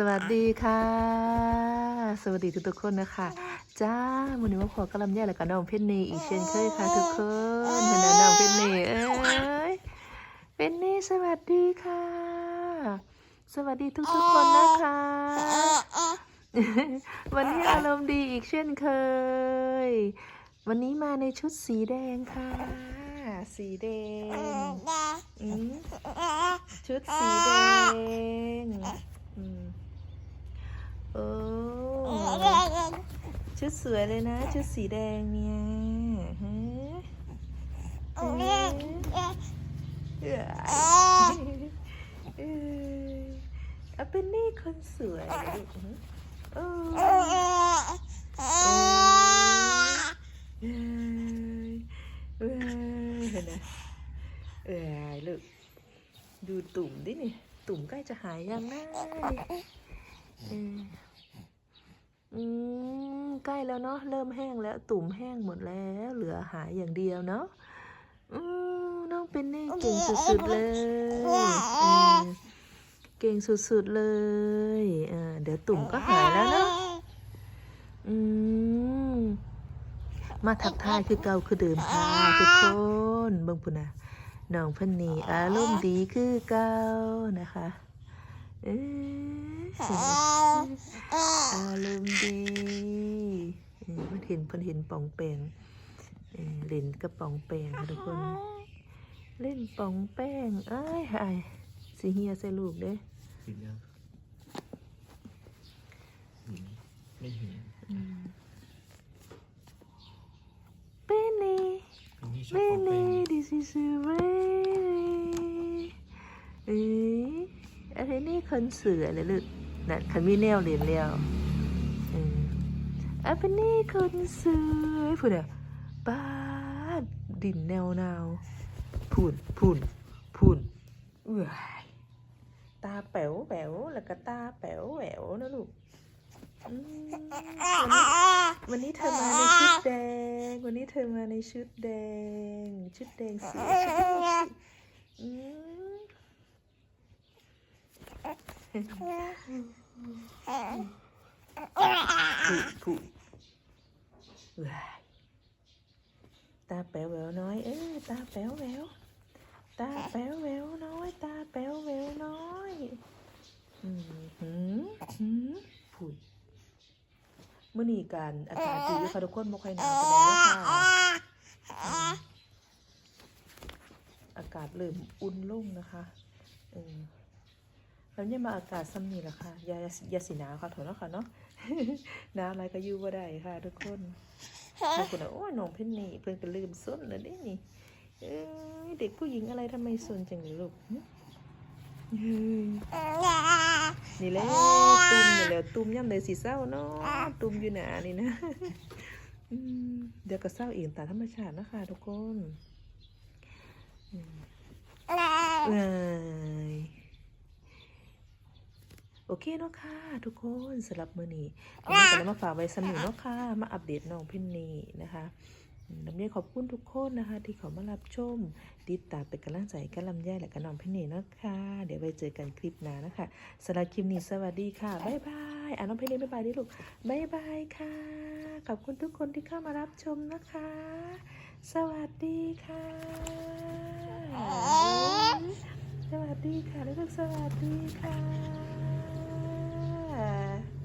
สวัสดีค่ะ สวัสดีทุกๆคนนะคะ จ้าวันนี้ว่าขอกำลังแย่แล้วกับน้องเพชรนีอีกเช่นเคยค่ะ ทุกคนเห็นน้องเพชรนีเอ้ยเพชรนีสวัสดีค่ะ สวัสดีทุกๆคนนะคะ วันนี้อารมณ์ดีอีกเช่นเคย วันนี้มาในชุดสีแดงค่ะ สีแดงอืมชุดสีแดงอืมโอ้ ชุดสวยเลยนะ ชุดสีแดงเนี่ยฮะเอ้ยเอ้ยเอ้ยเอาเป็นนี่คนสวยโอ้เอ้ยเอ้ยเห็นไหมเอ้ยลูกดูตุ่มดินี่ตุ่มใกล้จะหายยังนะอืม ใกล้แล้วเนาะเริ่มแห้งแล้วตุ่มแห้งหมดแล้ว เหลือหายอย่างเดียวเนาะอืมน้องเป็นนี่เก่งสุดๆเลยเออเก่งสุดๆเลยเออเดี๋ยวตุ่มก็หายแล้วเนาะอืมมาทักทายคือเก่าคือเดิมค่ะทุกคนเบิ่งพุ่นนะน้องเพิ่นนี่อารมณ์ดีคือเก่านะคะเอออารมณ์ดี เออมันเห็นเพิ่นเห็นป่องแปงเออเล่นกับป่องแปงค่ะทุกคน เล่นป่องแป้งเอ้ยหายสิเฮียใส่ลูกเด้กินยังหืมไม่เห็นเบเน่เป็นที่ชเบอบของเป็เน่น this is a rain เอ้ยอะไรนี่คนเสือเลยลูกนั่นคันมีแนวเรียนแล้วเออ อันเป็นนี่คนเสือพูดอะป้าดดินแนวนาวพูนพูนพูนเอ้ยตาแป๋วแป๋วแล้วก็ตาแป๋วแหววนะลูกอืมวันนี้วันนี้เธอมาในชุดแดง วันนี้เธอมาในชุดแดง ชุดแดงสวยชุดแดงสวยอืมผูผู ว้ยตาแป๋วแววน้อย เอ้ยตาแป๋วแววตาแป๋วแววน้อย ตาแป๋วแววน้อยอืมหืมหืมผูเมื่อนี้การอากาศดีอยู่ค่ะทุกคนบ่ค่อยหนาวปานใดแล้วค่ะอืมอากาศเริ่มอุ่นลงนะคะเออแล้วเนี่ยมาอากาศซ้ำนี่แหละค่ะยายาสีหนาวค่ะถอนเนาะค่ะเนาะน้ำอะไรก็อยู่บ่ได้ค่ะ ทุกคน บางคนอะโอ้ยน้องเพ่นนี่เพิ่นก็ลืมส้นแล้วเด้นี่เอ้ยเด็กผู้หญิงอะไรทำไมสนจังเลยลูกหึเฮ้ยนี่แหละตุ่มนี่แหละตุ่มย่ำเลยสีเศร้าเนาะตุ่มอยู่หนานี่นะอืมเดี๋ยวก็เศร้าเองตามธรรมชาตินะคะทุกคนอืมเอ้ย โอเคเนาะค่ะ ทุกคนสำหรับมื้อนี้วันนี้ก็นำมาฝากไว้สนุกเนาะค่ะ มาอัปเดตน้องเพ่นนี่นะคะอืมลำไยขอบคุณทุกคนนะคะ ที่เขามารับชม ติดตามเป็นกำลังใจกับลำไยและกับน้องเพ่นนี่เนาะค่ะเดี๋ยวไว้เจอกันคลิปหน้านะคะสำหรับคลิปนี้สวัสดีค่ะบ๊ายบายอะน้องเพ่นนี่บ๊ายบายดิลูกบ๊ายบายค่ะ ขอบคุณทุกคนที่เข้ามารับชมนะคะ สวัสดีค่ะ สวัสดีค่ะลูกสวัสดีค่ะ 系。